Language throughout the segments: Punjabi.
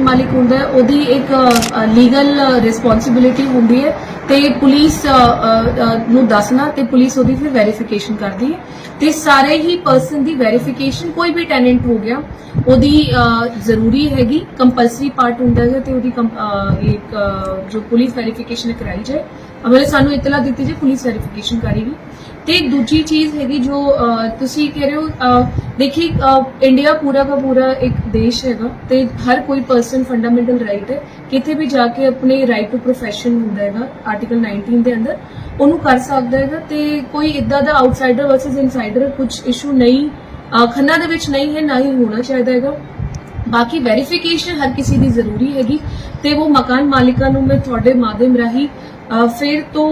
ਮਾਲਿਕ ਹੁੰਦਾ ਉਹਦੀ ਇੱਕ ਲੀਗਲ ਰਿਸਪੌਂਸਿਬਿਲਿਟੀ ਹੁੰਦੀ ਹੈ ਤੇ ਪੁਲਿਸ ਨੂੰ ਦੱਸਣਾ ਤੇ ਪੁਲਿਸ ਉਹਦੀ ਫਿਰ ਵੈਰੀਫਿਕੇਸ਼ਨ ਕਰਦੀ ਹੈ। ਤੇ ਸਾਰੇ ਹੀ ਪਰਸਨ ਦੀ ਵੈਰੀਫਿਕੇਸ਼ਨ ਕੋਈ ਵੀ ਟੈਨੈਂਟ ਹੋ ਗਿਆ, ਉਹਦੀ ਜ਼ਰੂਰੀ ਹੈਗੀ ਕੰਪਲਸਰੀ ਪਾਰਟ ਹੁੰਦਾ ਹੈ ਤੇ ਉਹਦੀ ਇੱਕ ਜੋ ਪੁਲਿਸ ਵੈਰੀਫਿਕੇਸ਼ਨ ਕਰਾਈ ਜਾਏ। ਅਮਲੇ ਸਾਨੂੰ ਇਤਲਾ ਦਿੱਤੀ ਜੇ ਪੁਲਿਸ ਵੈਰੀਫਿਕੇਸ਼ਨ ਕਰੇਗੀ ਤੇ ਦੂਜੀ ਚੀਜ਼ ਹੈਗੀ ਜੋ ਤੁਸੀਂ ਕਹਿ ਰਹੇ ਹੋ ਅ, ਦੇਖੀ ਅ, ਇੰਡੀਆ ਪੂਰਾ ਦਾ ਪੂਰਾ ਇੱਕ ਦੇਸ਼ ਹੈਗਾ ਤੇ ਹਰ ਕੋਈ ਪਰਸਨ ਫੰਡਾਮੈਂਟਲ ਰਾਈਟ ਹੈ। ਕਿਤੇ ਵੀ ਜਾ ਕੇ ਆਪਣੇ ਰਾਈਟ ਟੂ ਪ੍ਰੋਫੈਸ਼ਨ ਹੁੰਦਾ ਹੈਗਾ ਆਰਟੀਕਲ 19 ਦੇ ਅੰਦਰ ਉਹਨੂੰ ਕਰ ਸਕਦਾ ਹੈਗਾ ਤੇ ਕੋਈ ਇਦਾਂ ਦਾ ਆਊਟਸਾਈਡਰ ਵਰਸਸ ਇਨਸਾਈਡਰ ਕੁਝ ਇਸ਼ੂ ਨਹੀਂ ਖੰਨਾ ਦੇ ਵਿੱਚ ਨਹੀਂ ਹੈ ਨਾ ਹੀ ਹੋਣਾ ਚਾਹੀਦਾ ਹੈਗਾ। ਬਾਕੀ ਵੈਰੀਫਿਕੇਸ਼ਨ ਹਰ ਕਿਸੇ ਦੀ ਜ਼ਰੂਰੀ ਹੈਗੀ ਤੇ ਉਹ ਮਕਾਨ ਮਾਲਿਕਾਂ ਨੂੰ ਮੈਂ ਤੁਹਾਡੇ ਮਾਧਿਅਮ ਰਾਹੀਂ ਫਿਰ ਤੋਂ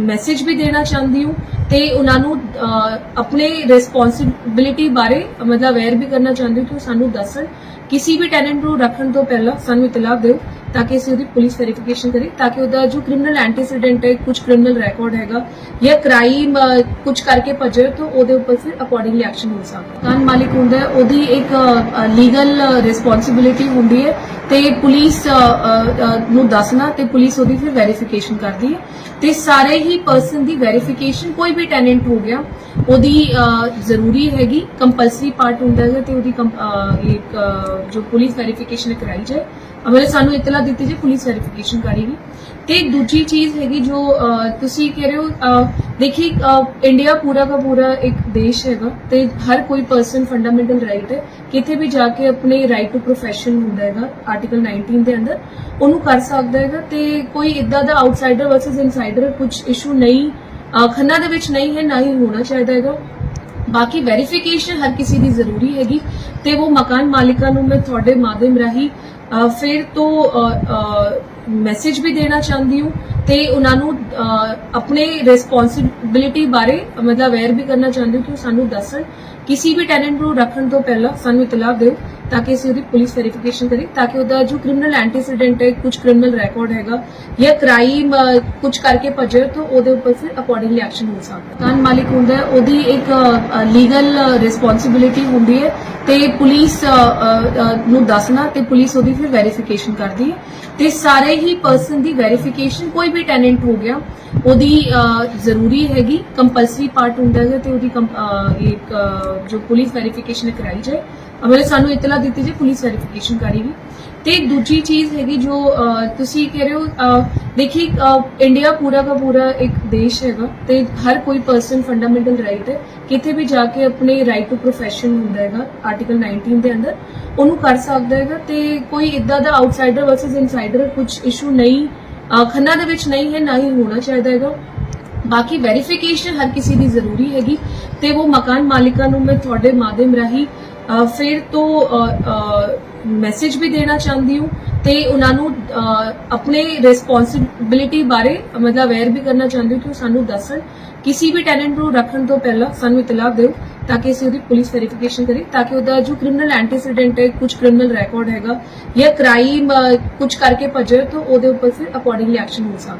ਮੈਸੇਜ ਵੀ ਦੇਣਾ ਚਾਹੁੰਦੀ ਹਾਂ ਤੇ ਉਹਨਾਂ ਨੂੰ ਆਪਣੇ ਰਿਸਪੌਂਸਿਬਿਲਿਟੀ ਬਾਰੇ ਮਤਲਬ ਅਵੇਅਰ ਵੀ ਕਰਨਾ ਚਾਹੁੰਦੇ ਹੋ ਕਿ ਸਾਨੂੰ ਦੱਸਣ, ਕਿਸੇ ਵੀ ਟੈਨੈਂਟ ਨੂੰ ਰੱਖਣ ਤੋਂ ਪਹਿਲਾਂ ਸਾਨੂੰ ਇਤਲਾਹ ਦਿਓ ਤਾਂ ਕਿ ਅਸੀਂ ਉਹਦੀ ਪੁਲਿਸ ਵੈਰੀਫਿਕੇਸ਼ਨ ਕਰੀ ਤਾਂ ਕਿ ਉਹਦਾ ਜੋ ਕ੍ਰਿਮੀਨਲ ਐਂਟੀਸੀਡੈਂਟ ਹੈ, ਕੁਝ ਕ੍ਰਿਮੀਨਲ ਰਿਕਾਰਡ ਹੈਗਾ ਜਾਂ ਕ੍ਰਾਈਮ ਕੁਝ ਕਰਕੇ ਭੱਜੇ ਤਾਂ ਉਹਦੇ ਉੱਪਰ ਫਿਰ ਅਕੋਰਡਿੰਗਲੀ ਐਕਸ਼ਨ ਹੋ ਸਕਦਾ। ਕਾਨ ਮਾਲਿਕ ਹੁੰਦਾ ਹੈ, ਉਹਦੀ ਇੱਕ ਲੀਗਲ ਰਿਸਪੌਂਸਿਬਿਲਿਟੀ ਹੁੰਦੀ ਹੈ ਤੇ ਪੁਲਿਸ ਨੂੰ ਦੱਸਣਾ ਤੇ ਪੁਲਿਸ ਉਹਦੀ ਫਿਰ ਵੈਰੀਫਿਕੇਸ਼ਨ ਕਰਦੀ ਹੈ। ਤੇ ਸਾਰੇ ਹੀ ਪਰਸਨ ਦੀ ਵੈਰੀਫਿਕੇਸ਼ਨ ਕੋਈ ਵੀ ਟੈਨੈਂਟ ਹੋ ਗਿਆ ਉਹਦੀ ਜ਼ਰੂਰੀ ਹੈਗੀ ਕੰਪਲਸਰੀ ਪਾਰਟ ਹੁੰਦਾ ਹੈ ਤੇ ਉਹਦੀ ਇੱਕ ਜੋ ਪੁਲਿਸ ਵੈਰੀਫਿਕੇਸ਼ਨ ਕਰਾਈ ਜਾਏ। ਅਮਲੇ ਸਾਨੂੰ ਇਤਲਾ ਦਿੱਤੀ ਜੇ ਪੁਲਿਸ ਵੈਰੀਫਿਕੇਸ਼ਨ ਕਰੇਗੀ ਤੇ ਦੂਜੀ ਚੀਜ਼ ਹੈਗੀ ਜੋ ਤੁਸੀਂ ਕਹਿ ਰਹੇ ਹੋ ਦੇਖੀ ਇੰਡੀਆ ਪੂਰਾ ਦਾ ਪੂਰਾ ਇੱਕ ਦੇਸ਼ ਹੈਗਾ ਤੇ ਹਰ ਕੋਈ ਪਰਸਨ ਫੰਡਾਮੈਂਟਲ ਰਾਈਟ ਹੈ। ਕਿਤੇ ਵੀ ਜਾ ਕੇ ਆਪਣੇ ਰਾਈਟ ਟੂ ਪ੍ਰੋਫੈਸ਼ਨ ਹੁੰਦਾ ਹੈਗਾ ਆਰਟੀਕਲ 19 ਦੇ ਅੰਦਰ, ਉਹਨੂੰ ਕਰ ਸਕਦਾ ਹੈਗਾ ਤੇ ਕੋਈ ਇਦਾਂ ਦਾ ਆਊਟਸਾਈਡਰ ਵਰਸਸ ਇਨਸਾਈਡਰ ਕੁਝ ਇਸ਼ੂ ਨਹੀਂ ਖੰਨਾ ਦੇ ਵਿੱਚ ਨਹੀਂ ਹੈ, ਨਾ ਹੀ ਹੋਣਾ ਚਾਹੀਦਾ ਹੈਗਾ। ਬਾਕੀ ਵੈਰੀਫਿਕੇਸ਼ਨ ਹਰ ਕਿਸੇ ਦੀ ਜ਼ਰੂਰੀ ਹੈਗੀ ਤੇ ਉਹ ਮਕਾਨ ਮਾਲਿਕਾਂ ਨੂੰ ਮੈਂ ਤੁਹਾਡੇ ਮਾਧਿਅਮ ਰਾਹੀਂ ਫਿਰ ਤੋਂ ਮੈਸੇਜ ਵੀ ਦੇਣਾ ਚਾਹੁੰਦੀ ਹਾਂ ਤੇ ਉਹਨਾਂ ਨੂੰ ਆਪਣੇ ਰਿਸਪੌਂਸਿਬਿਲਿਟੀ ਬਾਰੇ ਮਤਲਬ ਅਵੇਅਰ ਵੀ ਕਰਨਾ ਚਾਹੁੰਦੀ ਹਾਂ ਕਿ ਸਾਨੂੰ ਦੱਸਣ, ਕਿਸੇ ਵੀ ਟੈਨੈਂਟ ਨੂੰ ਰੱਖਣ ਤੋਂ ਪਹਿਲਾਂ ਸਾਨੂੰ ਇਤਲਾਹ ਦਿਓ ਤਾਂ ਕਿ ਅਸੀਂ ਉਹਦੀ ਪੁਲਿਸ ਵੈਰੀਫਿਕੇਸ਼ਨ ਕਰੀ ਤਾਂ ਕਿ ਉਹਦਾ ਜੋ ਕ੍ਰਿਮੀਨਲ ਐਂਟੀਸੀਡੈਂਟ ਹੈ, ਕੁਝ ਕ੍ਰਿਮੀਨਲ ਰਿਕਾਰਡ ਹੈਗਾ ਜਾਂ ਕ੍ਰਾਈਮ ਕੁਝ ਕਰਕੇ ਭੱਜੇ ਤਾਂ ਉਹਦੇ ਉੱਪਰ ਫਿਰ ਅਕੋਰਡਿੰਗਲੀ ਐਕਸ਼ਨ ਹੋ ਸਕਦਾ। ਕਾਨ ਮਾਲਿਕ ਹੁੰਦਾ ਹੈ, ਉਹਦੀ ਇੱਕ ਲੀਗਲ ਰਿਸਪੌਂਸਿਬਿਲਿਟੀ ਹੁੰਦੀ ਹੈ ਤੇ ਪੁਲਿਸ ਨੂੰ ਦੱਸਣਾ ਤੇ ਪੁਲਿਸ ਉਹਦੀ ਫਿਰ ਵੈਰੀਫਿਕੇਸ਼ਨ ਕਰਦੀ ਹੈ। ਤੇ ਸਾਰੇ ਹੀ ਪਰਸਨ ਦੀ ਵੈਰੀਫਿਕੇਸ਼ਨ ਕੋਈ ਵੀ ਟੈਨੈਂਟ ਹੋ ਗਿਆ, ਉਹਦੀ ਜ਼ਰੂਰੀ ਹੈਗੀ ਕੰਪਲਸਰੀ ਪਾਰਟ ਹੁੰਦਾ ਹੈ ਤੇ ਉਹਦੀ ਇੱਕ ਜੋ ਪੁਲਿਸ ਵੈਰੀਫਿਕੇਸ਼ਨ ਕਰਾਈ ਜਾਏ। ਅਮਲੇ ਸਾਨੂੰ ਇਤਲਾ ਦਿੱਤੀ ਜੇ ਪੁਲਿਸ ਵੈਰੀਫਿਕੇਸ਼ਨ ਕਰੀ ਵੀ ਤੇ ਦੂਜੀ ਚੀਜ਼ ਹੈਗੀ ਜੋ ਤੁਸੀਂ ਕਹਿ ਰਹੇ ਹੋ ਦੇਖੀ ਇੰਡੀਆ ਪੂਰਾ ਦਾ ਪੂਰਾ ਇੱਕ ਦੇਸ਼ ਹੈਗਾ ਤੇ ਹਰ ਕੋਈ ਪਰਸਨ ਫੰਡਾਮੈਂਟਲ ਰਾਈਟ ਹੈ। ਕਿਤੇ ਵੀ ਜਾ ਕੇ ਆਪਣੇ ਰਾਈਟ ਟੂ ਪ੍ਰੋਫੈਸ਼ਨ ਹੁੰਦਾ ਹੈਗਾ ਆਰਟੀਕਲ 19 ਦੇ ਅੰਦਰ, ਉਹਨੂੰ ਕਰ ਸਕਦਾ ਹੈਗਾ ਤੇ ਕੋਈ ਇਦਾਂ ਦਾ ਆਊਟਸਾਈਡਰ ਵਰਸਸ ਇਨਸਾਈਡਰ ਕੁਝ ਇਸ਼ੂ ਨਹੀਂ ਖੰਨਾ ਦੇ ਵਿੱਚ ਨਹੀਂ ਹੈ, ਨਾ ਹੀ ਹੋਣਾ ਚਾਹੀਦਾ ਹੈਗਾ। ਬਾਕੀ ਵੈਰੀਫਿਕੇਸ਼ਨ ਹਰ ਕਿਸੇ ਦੀ ਜ਼ਰੂਰੀ ਹੈਗੀ ਤੇ ਉਹ ਮਕਾਨ ਮਾਲਿਕਾਂ ਨੂੰ ਮੈਂ ਤੁਹਾਡੇ ਮਾਧਿਅਮ ਰਾਹੀਂ ਫਿਰ ਤੋਂ ਮੈਸੇਜ ਵੀ ਦੇਣਾ ਚਾਹੁੰਦੀ ਹਾਂ ਤੇ ਉਹਨਾਂ ਨੂੰ ਆਪਣੇ ਰਿਸਪੌਂਸਿਬਿਲਿਟੀ ਬਾਰੇ ਮਤਲਬ ਅਵੇਅਰ ਵੀ ਕਰਨਾ ਚਾਹੁੰਦੀ ਹਾਂ ਕਿ ਉਹ ਸਾਨੂੰ ਦੱਸਣ। ਕਿਸੇ ਵੀ ਟੈਲੈਂਟ ਨੂੰ ਰੱਖਣ ਤੋਂ ਪਹਿਲਾਂ ਸਾਨੂੰ ਇਤਲਾਹ ਦਿਓ ਤਾਂ ਕਿ ਅਸੀਂ ਉਹਦੀ ਪੁਲਿਸ ਵੈਰੀਫਿਕੇਸ਼ਨ ਕਰੀ ਤਾਂ ਕਿ ਉਹਦਾ ਜੋ ਕ੍ਰਿਮੀਨਲ ਐਂਟੀਸੀਡੈਂਟ ਹੈ, ਕੁਝ ਕ੍ਰਿਮੀਨਲ ਰਿਕਾਰਡ ਹੈਗਾ ਜਾਂ ਕ੍ਰਾਈਮ ਕੁਝ ਕਰਕੇ ਭੱਜੇ ਤਾਂ ਉਹਦੇ ਉੱਪਰ ਫਿਰ ਅਕੋਰਡਿੰਗਲੀ ਐਕਸ਼ਨ ਹੋ ਸਕਦਾ।